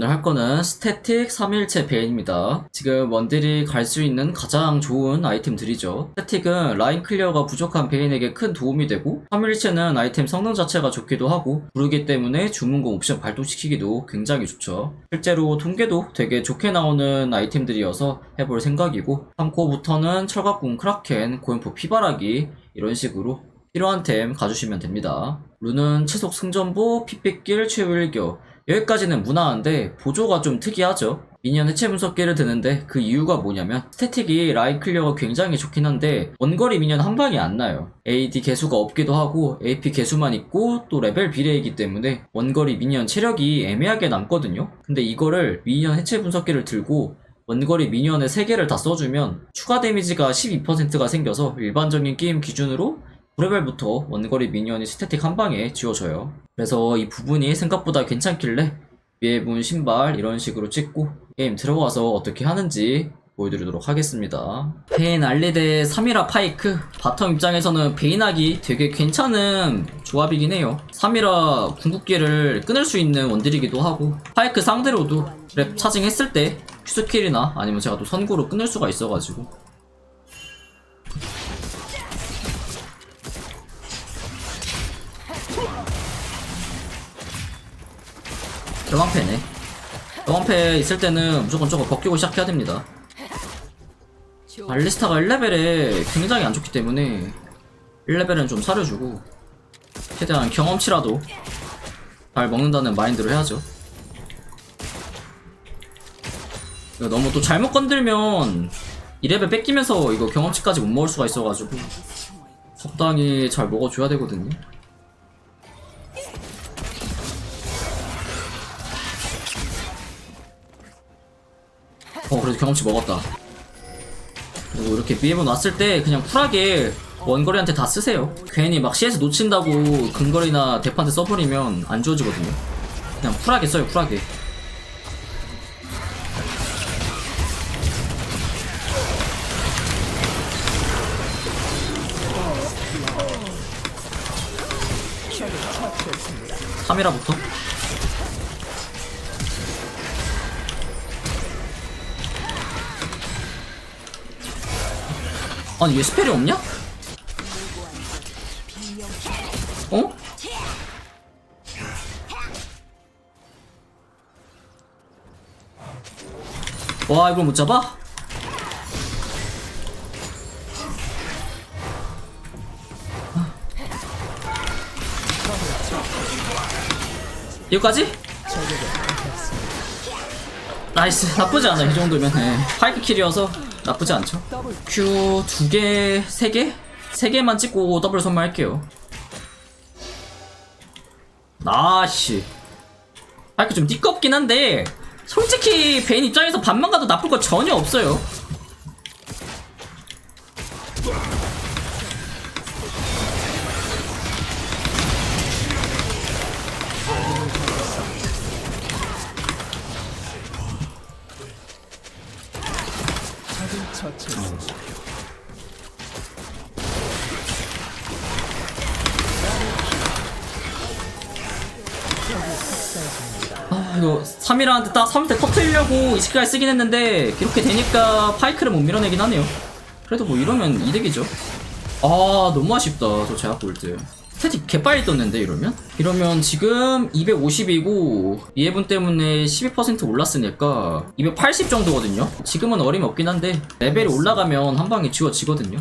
자, 오늘 할 거는 스태틱 3일체 베인입니다. 지금 원딜이 갈 수 있는 가장 좋은 아이템들이죠. 스태틱은 라인 클리어가 부족한 베인에게 큰 도움이 되고, 3일체는 아이템 성능 자체가 좋기도 하고, 부르기 때문에 주문공 옵션 발동시키기도 굉장히 좋죠. 실제로 통계도 되게 좋게 나오는 아이템들이어서 해볼 생각이고, 3코부터는 철갑궁 크라켄, 고연포 피바라기, 이런 식으로 필요한 템 가주시면 됩니다. 룬은 채속 승전보, 피백길, 최후일교 여기까지는 무난한데 보조가 좀 특이하죠. 미니언 해체 분석기를 드는데 그 이유가 뭐냐면 스태틱이 라인 클리어가 굉장히 좋긴 한데 원거리 미니언 한 방이 안 나요. AD 개수가 없기도 하고 AP 개수만 있고 또 레벨 비례이기 때문에 원거리 미니언 체력이 애매하게 남거든요. 근데 이거를 미니언 해체 분석기를 들고 원거리 미니언의 3개를 다 써주면 추가 데미지가 12%가 생겨서 일반적인 게임 기준으로 9레벨부터 원거리 미니언이 스태틱 한 방에 지워져요. 그래서 이 부분이 생각보다 괜찮길래 위에 분 신발 이런 식으로 찍고 게임 들어가서 어떻게 하는지 보여드리도록 하겠습니다. 베인 알리대 3이라 파이크 바텀 입장에서는 베인하기 되게 괜찮은 조합이긴 해요. 3이라 궁극기를 끊을 수 있는 원딜이기도 하고 파이크 상대로도 랩 차징했을 때 큐스킬이나 아니면 제가 또 선구로 끊을 수가 있어가지고 여왕패네. 여왕패 있을 때는 무조건 저거 벗기고 시작해야 됩니다. 알리스타가 1레벨에 굉장히 안 좋기 때문에 1레벨은 좀 사려주고 최대한 경험치라도 잘 먹는다는 마인드로 해야죠. 너무 또 잘못 건들면 2레벨 뺏기면서 이거 경험치까지 못 먹을 수가 있어가지고 적당히 잘 먹어줘야 되거든요. 어 그래도 경험치 먹었다. 그리고 이렇게 비에본 왔을 때 그냥 쿨하게 원거리한테 다 쓰세요. 괜히 막 CS 놓친다고 근거리나 대파한테 써버리면 안 좋아지거든요. 그냥 쿨하게 써요 쿨하게. 카메라부터 아니 얘 스펠이 없냐? 어? 와 이걸 못 잡아? 여기까지? 나이스 나쁘지 않아 이 정도면 네. 파이크 킬이어서 나쁘지 않죠? Q 두 개, 세 개? 세 개만 찍고 더블 선마할게요. 나씨 파이크 좀 띠껍긴 한데 솔직히 베인 입장에서 반만 가도 나쁠 거 전혀 없어요 이거 3이라한테 딱 3일 때 터트리려고 이 스킬을 쓰긴 했는데 이렇게 되니까 파이크를 못 밀어내긴 하네요. 그래도 뭐 이러면 이득이죠. 아 너무 아쉽다 저 제약 볼때 스태틱 개빨리 떴는데 이러면? 이러면 지금 250이고 이해분 때문에 12% 올랐으니까 280 정도거든요. 지금은 어림없긴 한데 레벨이 올라가면 한 방에 지워지거든요.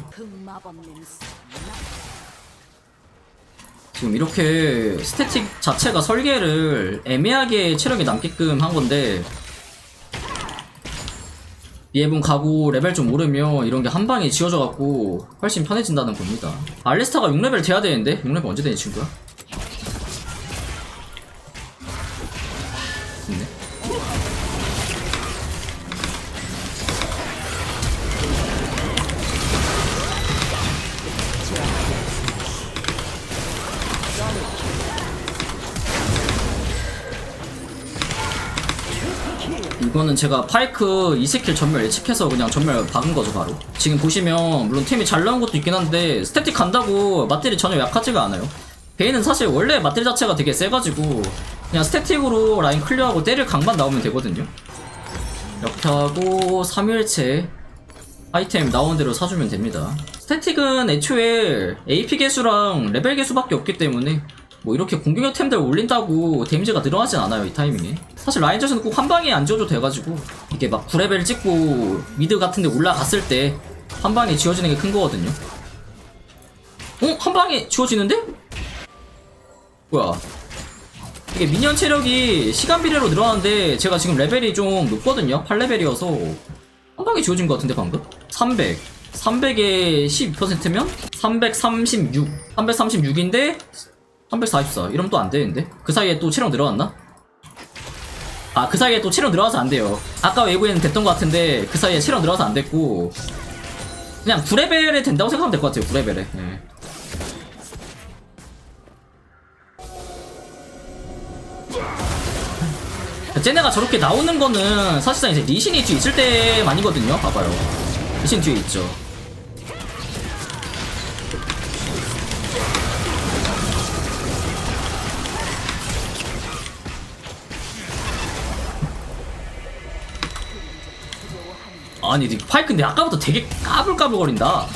지금 이렇게 스태틱 자체가 설계를 애매하게 체력이 남게끔 한 건데 얘분 가고 레벨 좀 오르면 이런 게 한 방에 지워져갖고 훨씬 편해진다는 겁니다. 알리스타가 6레벨 돼야 되는데 6레벨 언제 되니 친구야? 됐네. 이거는 제가 파이크 2스킬 전멸 예측해서 그냥 전멸 박은 거죠 바로. 지금 보시면 물론 템이 잘 나온 것도 있긴 한데 스태틱 간다고 맞들이 전혀 약하지가 않아요. 베인은 사실 원래 맞들 자체가 되게 세가지고 그냥 스태틱으로 라인 클리어하고 때릴 강만 나오면 되거든요. 하고 3일체 아이템 나온 대로 사주면 됩니다. 스태틱은 애초에 AP 개수랑 레벨 개수밖에 없기 때문에 뭐 이렇게 공격력 템들 올린다고 데미지가 늘어나진 않아요 이 타이밍에. 사실 라인전에서는 꼭 한 방에 안 지워도 돼가지고 이게 막 9레벨 찍고 미드 같은데 올라갔을 때 한 방에 지워지는 게 큰 거거든요. 어? 한 방에 지워지는데? 뭐야? 이게 미니언 체력이 시간 비례로 늘어나는데 제가 지금 레벨이 좀 높거든요. 8레벨이어서. 한 방에 지워진 것 같은데 방금? 300 300에 12%면 336 336인데 344 이러면 또 안 되는데? 그 사이에 또 체력 늘어났나? 아 그 사이에 또 체력 늘어나서 안 돼요. 아까 외부에는 됐던 것 같은데 그 사이에 체력 늘어나서 안 됐고. 그냥 9레벨에 된다고 생각하면 될 것 같아요 9레벨에. 예. 쟤네가 저렇게 나오는 거는 사실상 이제 리신이 뒤에 있을 때만이거든요. 봐봐요. 리신 뒤에 있죠 아니 이 파이크 근데 아까부터 되게 까불까불거린다.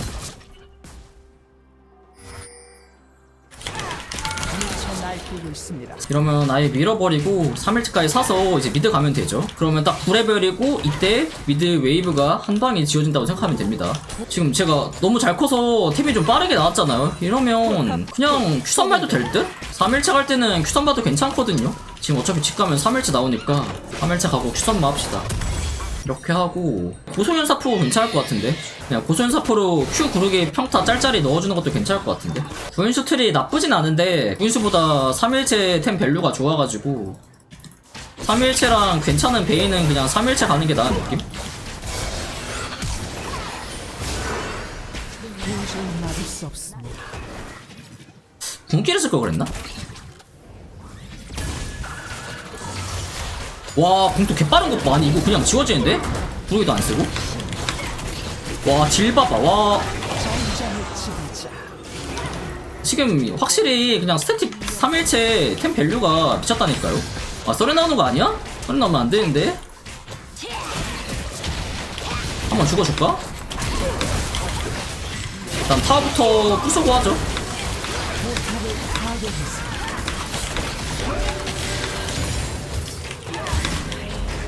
이러면 아예 밀어버리고 3일치까지 사서 이제 미드 가면 되죠. 그러면 딱 9레벨이고 이때 미드 웨이브가 한 방에 지워진다고 생각하면 됩니다. 지금 제가 너무 잘 커서 템이 좀 빠르게 나왔잖아요. 이러면 그냥 Q3 봐도 될 듯? 3일차 갈 때는 Q3 봐도 괜찮거든요. 지금 어차피 집 가면 3일차 나오니까 3일차 가고 Q3 합시다 이렇게 하고 고소연사포 괜찮을 것 같은데 그냥 고소연사포로 Q 구르기 평타 짤짤이 넣어주는 것도 괜찮을 것 같은데 구인수 틀이 나쁘진 않은데 구인수보다 3일체 템 밸류가 좋아가지고 3일체랑 괜찮은 베인은 그냥 3일체 가는 게 나은 느낌? 궁기를 쓸 걸 그랬나? 와, 궁도 개빠른 것 봐. 아니, 이거 그냥 지워지는데? 구르기도 안 쓰고? 와, 질 봐봐. 와. 지금 확실히 그냥 스태틱 3일체 템 밸류가 미쳤다니까요. 아, 썰에 나오는 거 아니야? 썰에 나오면 안 되는데? 한번 죽어줄까? 일단 타부터 부수고 하죠.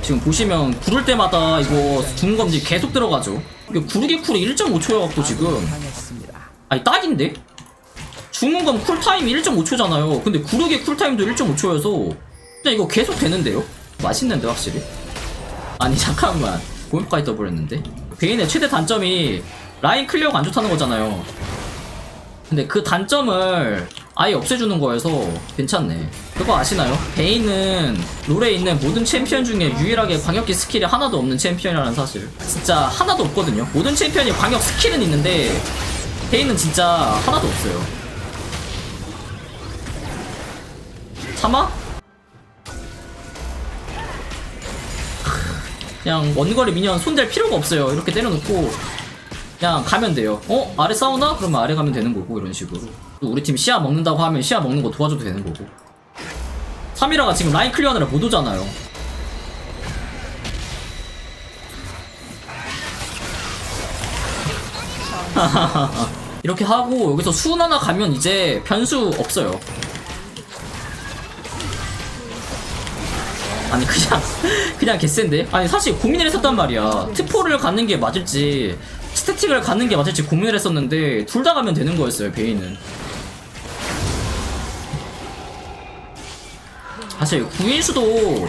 지금 보시면 구를 때마다 이거 죽는 검지 계속 들어가죠. 구르기 쿨이 1.5초여갖고 지금. 아니 딱인데? 건 쿨타임이 1.5초잖아요. 근데 구르기 쿨타임도 1.5초여서 그냥 이거 계속 되는데요? 맛있는데 확실히? 아니 잠깐만 고인까지 떠버렸는데? 베인의 최대 단점이 라인 클리어가 안 좋다는 거잖아요. 근데 그 단점을 아예 없애주는 거여서 괜찮네. 그거 아시나요? 베인은 롤에 있는 모든 챔피언 중에 유일하게 광역기 스킬이 하나도 없는 챔피언이라는 사실. 진짜 하나도 없거든요. 모든 챔피언이 광역 스킬은 있는데 베인은 진짜 하나도 없어요. 참아? 그냥 원거리 미니언 손댈 필요가 없어요. 이렇게 때려놓고 그냥 가면 돼요. 어? 아래 싸우나? 그러면 아래 가면 되는 거고 이런 식으로. 또 우리 팀 시야 먹는다고 하면 시야 먹는 거 도와줘도 되는 거고. 3이라가 지금 라인 클리어하느라 못 오잖아요. 이렇게 하고 여기서 수은 하나 가면 이제 변수 없어요. 아니 그냥 그냥 개센데 아니 사실 고민을 했었단 말이야 트포를 가는 게 맞을지 스태틱을 가는 게 맞을지 고민을 했었는데 둘 다 가면 되는 거였어요 베인은 사실 구인수도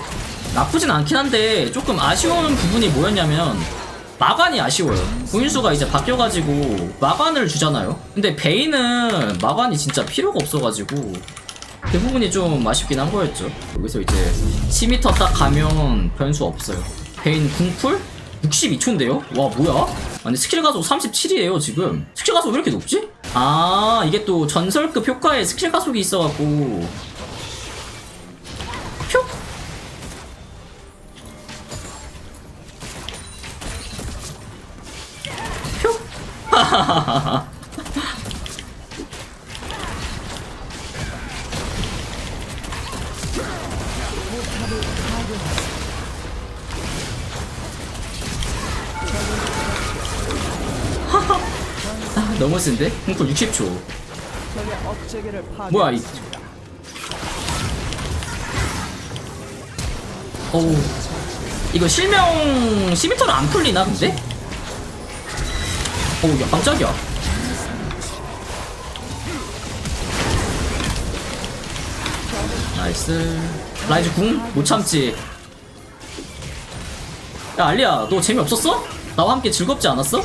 나쁘진 않긴 한데 조금 아쉬운 부분이 뭐였냐면 마관이 아쉬워요 구인수가 이제 바뀌어가지고 마관을 주잖아요 근데 베인은 마관이 진짜 필요가 없어가지고 그 부분이 좀 아쉽긴 한 거였죠. 여기서 이제 10m 딱 가면 변수 없어요. 베인 궁풀 62초인데요? 와 뭐야? 아니 스킬 가속 37이에요 지금. 스킬 가속 왜 이렇게 높지? 아 이게 또 전설급 효과에 스킬 가속이 있어갖고 표? 표? 포탑을 파괴했습니다. 아, 너무 센데? 콩쿨 60초 적의 업체계를 파괴. 뭐야 이 어우 이거 실명 시미터는 안 풀리나 근데? 어우 야 깜짝이야 나이스 라이즈 궁? 못 참지 야 알리야 너 재미없었어? 나와 함께 즐겁지 않았어?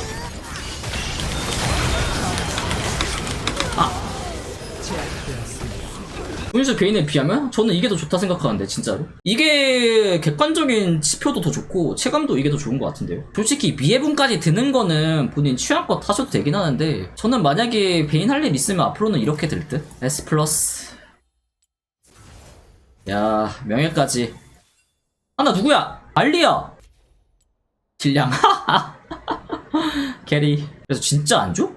분수 개인에 비하면 저는 이게 더 좋다 생각하는데 진짜로 이게 객관적인 지표도 더 좋고 체감도 이게 더 좋은 것 같은데요 솔직히 미해분까지 드는 거는 본인 취향껏 하셔도 되긴 하는데 저는 만약에 베인 할 일 있으면 앞으로는 이렇게 될 듯 S 플러스 야 명예까지. 아 나 누구야? 알리야 질량. 캐리. 그래서 진짜 안 줘?